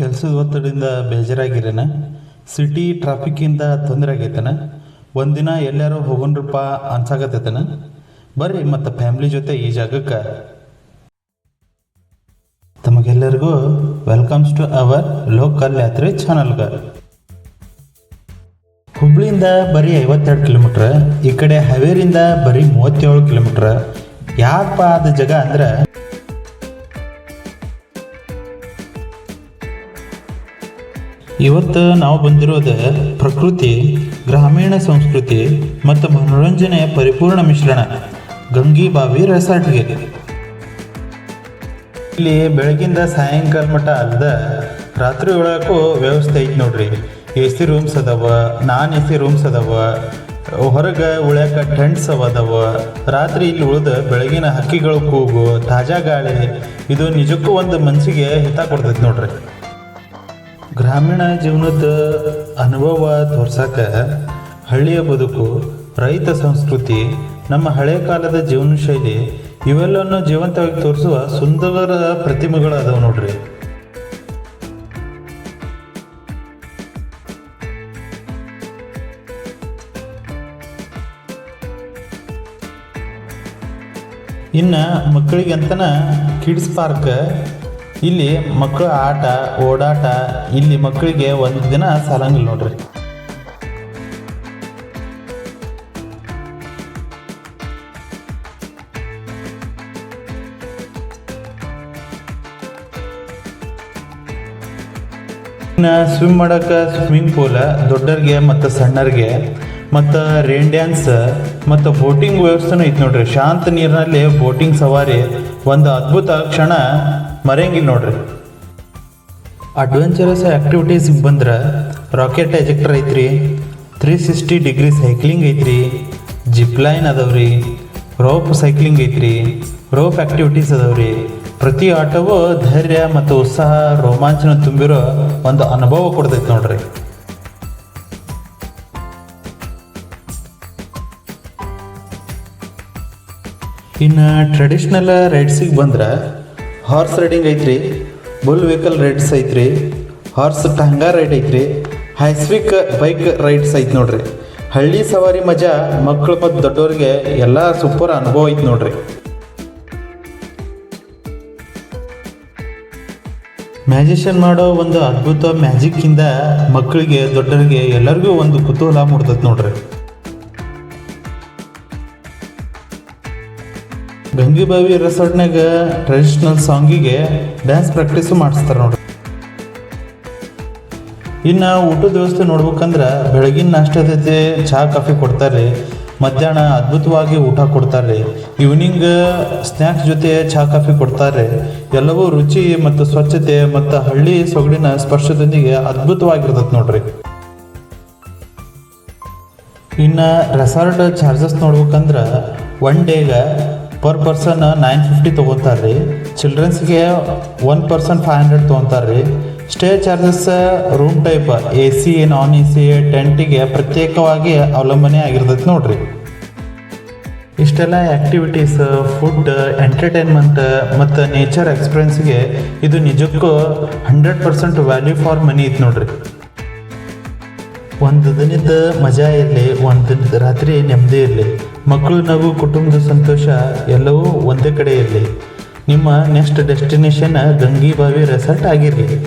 ಕೆಲಸದ ಒತ್ತಡದಿಂದ ಬೇಜಾರಾಗಿರೇನ? ಸಿಟಿ ಟ್ರಾಫಿಕ್ಕಿಂದ ತೊಂದರೆ ಆಗೈತನ? ಒಂದಿನ ಎಲ್ಲಾರು ಹೋಗೋಣ್ರಪ್ಪ ಅನ್ಸಾಕತ್ತೈತನ? ಬರ್ರಿ ಮತ್ತು ಫ್ಯಾಮ್ಲಿ ಜೊತೆ ಈ ಜಾಗಕ್ಕೆ. ತಮಗೆಲ್ಲರಿಗೂ ವೆಲ್ಕಮ್ಸ್ ಟು ಅವರ್ ಲೋಕಲ್ ಯಾತ್ರೆ ಚಾನಲ್ಗ ಹುಬ್ಳಿಯಿಂದ ಬರೀ ಐವತ್ತೆರಡು ಕಿಲೋಮೀಟ್ರ್, ಈ ಕಡೆ ಹವೇರಿಂದ ಬರೀ ಮೂವತ್ತೇಳು ಕಿಲೋಮೀಟ್ರ್. ಯಾಕಪ್ಪ ಆದ ಜಾಗ ಅಂದ್ರೆ ಇವತ್ತು ನಾವು ಬಂದಿರೋದು ಪ್ರಕೃತಿ, ಗ್ರಾಮೀಣ ಸಂಸ್ಕೃತಿ ಮತ್ತು ಮನೋರಂಜನೆಯ ಪರಿಪೂರ್ಣ ಮಿಶ್ರಣ ಗಂಗಿಬಾವಿ ರೆಸಾರ್ಟ್ಗೆ ಇಲ್ಲಿ ಬೆಳಗಿಂದ ಸಾಯಂಕಾಲ ಮಟ್ಟ ಅಲ್ದ ರಾತ್ರಿ ಒಳಗೂ ವ್ಯವಸ್ಥೆ ಐತಿ ನೋಡ್ರಿ. ಎ ಸಿ ರೂಮ್ಸ್ ಅದಾವ, ನಾನ್ ಎ ಸಿ ರೂಮ್ಸ್ ಅದಾವ, ಹೊರಗೆ ಉಳ್ಯಾಕ ಟೆಂಟ್ಸ್ ಅವ ಅದಾವ. ರಾತ್ರಿ ಇಲ್ಲಿ ಉಳಿದ ಬೆಳಗಿನ ಹಕ್ಕಿಗಳು ಕೂಗು, ತಾಜಾ ಗಾಳಿ, ಇದು ನಿಜಕ್ಕೂ ಒಂದು ಮನಸ್ಸಿಗೆ ಹಿತ ಕೊಡ್ತೈತಿ ನೋಡ್ರಿ. ಗ್ರಾಮೀಣ ಜೀವನದ ಅನುಭವ ತೋರ್ಸಕ ಹಳ್ಳಿಯ ಬದುಕು, ರೈತ ಸಂಸ್ಕೃತಿ, ನಮ್ಮ ಹಳೆ ಕಾಲದ ಜೀವನ ಶೈಲಿ ಇವೆಲ್ಲವನ್ನು ಜೀವಂತವಾಗಿ ತೋರಿಸುವ ಸುಂದರ ಪ್ರತಿಮೆಗಳು ಅದಾವ ನೋಡ್ರಿ. ಇನ್ನು ಮಕ್ಕಳಿಗೆ ಅಂತನ ಕಿಡ್ಸ್ ಪಾರ್ಕ್ ಇಲ್ಲಿ ಮಕ್ಕಳ ಆಟ, ಓಡಾಟ, ಇಲ್ಲಿ ಮಕ್ಕಳಿಗೆ ಒಂದು ದಿನ ಸಾಲಂಗಿಲ್ಲ ನೋಡ್ರಿ. ಸ್ವಿಮ್ ಮಾಡಕ್ಕೆ ಸ್ವಿಮ್ಮಿಂಗ್ ಪೂಲ್ ದೊಡ್ಡರಿಗೆ ಮತ್ತು ಸಣ್ಣರಿಗೆ, ಮತ್ತು ರೇನ್ ಡ್ಯಾನ್ಸ್ ಮತ್ತು ಬೋಟಿಂಗ್ ವ್ಯವಸ್ಥೆನೂ ಐತೆ ನೋಡ್ರಿ. ಶಾಂತ ನೀರಿನಲ್ಲಿ ಬೋಟಿಂಗ್ ಸವಾರಿ, ಒಂದು ಅದ್ಭುತ ಕ್ಷಣ. ಮರೆಯಂಗಿಲ್ಲ ನೋಡ್ರಿ. ಅಡ್ವೆಂಚರಸ್ ಆ್ಯಕ್ಟಿವಿಟೀಸಿಗೆ ಬಂದ್ರೆ ರಾಕೆಟ್ ಎಜೆಕ್ಟರ್ ಐತ್ರಿ ತ್ರೀ ಸಿಕ್ಸ್ಟಿ ಡಿಗ್ರಿ ಸೈಕ್ಲಿಂಗ್ ಐತ್ರಿ ಜಿಪ್ ಲೈನ್ ಅದಾವ್ರಿ ರೋಪ್ ಸೈಕ್ಲಿಂಗ್ ಐತ್ರಿ ರೋಪ್ ಆ್ಯಕ್ಟಿವಿಟೀಸ್ ಅದಾವ್ರಿ. ಪ್ರತಿ ಆಟವೂ ಧೈರ್ಯ ಮತ್ತು ಉತ್ಸಾಹ, ರೋಮಾಂಚನ ತುಂಬಿರೋ ಒಂದು ಅನುಭವ ಕೊಡ್ತೈತೆ ನೋಡ್ರಿ. ಇನ್ನು ಟ್ರೆಡಿಷ್ನಲ್ ರೈಡ್ಸಿಗೆ ಬಂದ್ರೆ ಹಾರ್ಸ್ ರೈಡಿಂಗ್ ಐತ್ರಿ ಬುಲ್ ವೆಹಿಕಲ್ ರೈಡ್ಸ್ ಐತ್ರಿ ಹಾರ್ಸ್ ಟಂಗಾ ರೈಡ್ ಐತ್ರಿ ಹೈಸ್ವಿಕ್ ಬೈಕ್ ರೈಡ್ಸ್ ಐತಿ ನೋಡ್ರಿ. ಹಳ್ಳಿ ಸವಾರಿ ಮಜಾ ಮಕ್ಕಳು ಮತ್ತು ದೊಡ್ಡವ್ರಿಗೆ ಎಲ್ಲ ಸೂಪರ್ ಅನುಭವ ಐತೆ ನೋಡ್ರಿ. ಮ್ಯಾಜಿಷನ್ ಮಾಡೋ ಒಂದು ಅದ್ಭುತ ಮ್ಯಾಜಿಕ್ಕಿಂದ ಮಕ್ಕಳಿಗೆ ದೊಡ್ಡರಿಗೆ ಎಲ್ಲರಿಗೂ ಒಂದು ಕುತೂಹಲ ಮೂಡ್ತದೆ ನೋಡ್ರಿ. ಗಂಗಿಬಾವಿ ರೆಸಾರ್ಟ್ನಾಗ ಟ್ರೆಡಿಷ್ನಲ್ ಸಾಂಗಿಗೆ ಡ್ಯಾನ್ಸ್ ಪ್ರಾಕ್ಟೀಸು ಮಾಡಿಸ್ತಾರೆ ನೋಡ್ರಿ. ಇನ್ನು ಊಟದ ವ್ಯವಸ್ಥೆ ನೋಡ್ಬೇಕಂದ್ರೆ ಬೆಳಗಿನ ನಾಷ್ಟದೈತೆ ಚಹಾ ಕಾಫಿ ಕೊಡ್ತಾರೆ ಮಧ್ಯಾಹ್ನ ಅದ್ಭುತವಾಗಿ ಊಟ ಕೊಡ್ತಾರೆ ಈವ್ನಿಂಗ್ ಸ್ನ್ಯಾಕ್ಸ್ ಜೊತೆ ಚಹಾ ಕಾಫಿ ಕೊಡ್ತಾರೆ ಎಲ್ಲವೂ ರುಚಿ ಮತ್ತು ಸ್ವಚ್ಛತೆ ಮತ್ತು ಹಳ್ಳಿ ಸೊಗಡಿನ ಸ್ಪರ್ಶದೊಂದಿಗೆ ಅದ್ಭುತವಾಗಿರ್ತದೆ ನೋಡ್ರಿ. ಇನ್ನು ರೆಸಾರ್ಟ್ ಚಾರ್ಜಸ್ ನೋಡ್ಬೇಕಂದ್ರೆ ಒನ್ ಡೇಗೆ ಪರ್ ಪರ್ಸನ್ ನೈನ್ ಫಿಫ್ಟಿ ತೊಗೊತಾರೆ ರೀ ಚಿಲ್ಡ್ರನ್ಸ್ಗೆ ಒನ್ ಪರ್ಸನ್ ಫೈವ್ ಹಂಡ್ರೆಡ್ ತೊಗೊತಾರೆ ರೀ stay charges room type A C non A C ಟೆಂಟಿಗೆ ಪ್ರತ್ಯೇಕವಾಗಿ ಅವಲಂಬನೆ ಆಗಿರ್ತೈತಿ ನೋಡ್ರಿ. ಇಷ್ಟೆಲ್ಲ ಆ್ಯಕ್ಟಿವಿಟೀಸ್ ಫುಡ್ ಎಂಟರ್ಟೈನ್ಮೆಂಟ್ ಮತ್ತು ನೇಚರ್ ಎಕ್ಸ್ಪೀರಿಯನ್ಸ್ಗೆ ಇದು ನಿಜಕ್ಕೂ hundred percent value for money ಇತ್ತು ನೋಡ್ರಿ. ಒಂದು ದಿನದ ಮಜಾ ಇರಲಿ, ಒಂದು ದಿನದ ರಾತ್ರಿ ನೆಮ್ಮದಿ ಇರಲಿ. ಮಕ್ಕಳು ನಗು ಕುಟುಂಬದ ಸಂತೋಷ ಎಲ್ಲವೂ ಒಂದೇ ಕಡೆ ಇರಲಿ ನಿಮ್ಮ ನೆಕ್ಸ್ಟ್ ಡೆಸ್ಟಿನೇಷನ್ ಗಂಗಿಬಾವಿ ರೆಸಾರ್ಟ್ ಆಗಿರಲಿ.